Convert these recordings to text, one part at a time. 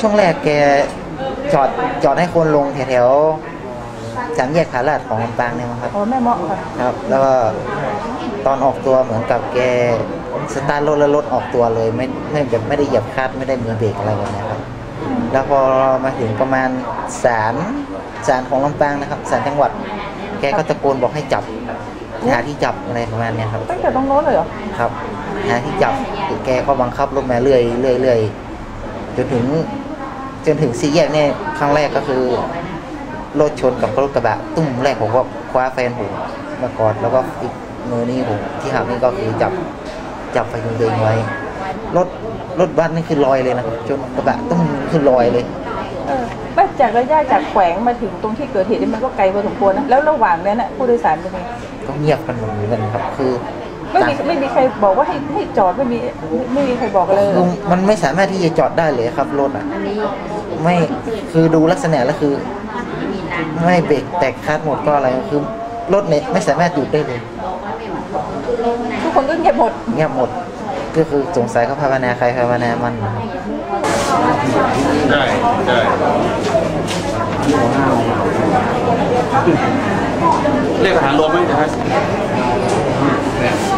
ช่วงแรกแกจอดจอดให้คนลงแถวๆสามแยกผาลาดของลำปางเนี่ยมั้งครับ อ๋อแม่เมาะค่ะ ครับ แล้วก็ตอนออกตัวเหมือนกับแกสตาร์ทรถแล้วรถออกตัวเลย ไม่ไม่แบบไม่ได้เหยียบคลัดไม่ได้มือเบรกอะไรแบบเนี้ยครับ แล้วพอมาถึงประมาณศาลศาลของลำปางนะครับศาลจังหวัด แกก็ตะโกนบอกให้จับหาที่จับอะไรประมาณเนี้ยครับ ตั้งแต่ตรงโน้นเลยเหรอ ครับหาที่จับแกก็บังคับรถมาเรื่อยเรื่อยเรื่อยจนถึง จนถึงสี่แยกเนี่ยครั้งแรกก็คือรถชนกับรถกระบะตุ้มแรกผมก็คว้าแฟนผมมากอดแล้วก็อีกมือนี่ผมที่หักนี่ก็คือจับจับไฟตัวเองไว้รถรถบัสนี่คือลอยเลยนะครับชนกระบะตุ้มคือลอยเลยเออไม่จากระยะจากแขวงมาถึงตรงที่เกิดเหตุนี่มันก็ไกลพอสมควรนะแล้วระหว่างนั้นน่ะผู้โดยสารเป็นไงก็เงียบกันหมดเหมือนกันครับ คือ ไม่มีไม่มีใครบอกว่าให้ให้จอดไม่มีไม่มีใครบอกอะไรเลยเหรคืออมันไม่สามารถที่จะจอดได้เลยครับรถอะไม่คือดูลักษณะแล้วคือ ไม่เบรกแตกคาดหมดก็อะไรคือรถเนี่ยไม่สามารถหยุดได้เลย ทุกคนก็เงียบหมดเงียบหมด ก็คือสงสัยเขาภาวนาใครภาวนามันใช่ใช่เรียกทหารรวมไหมจะให้ไม่มีใครไม่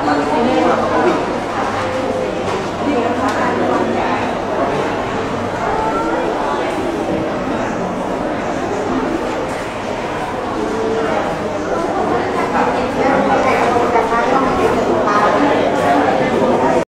Obrigada.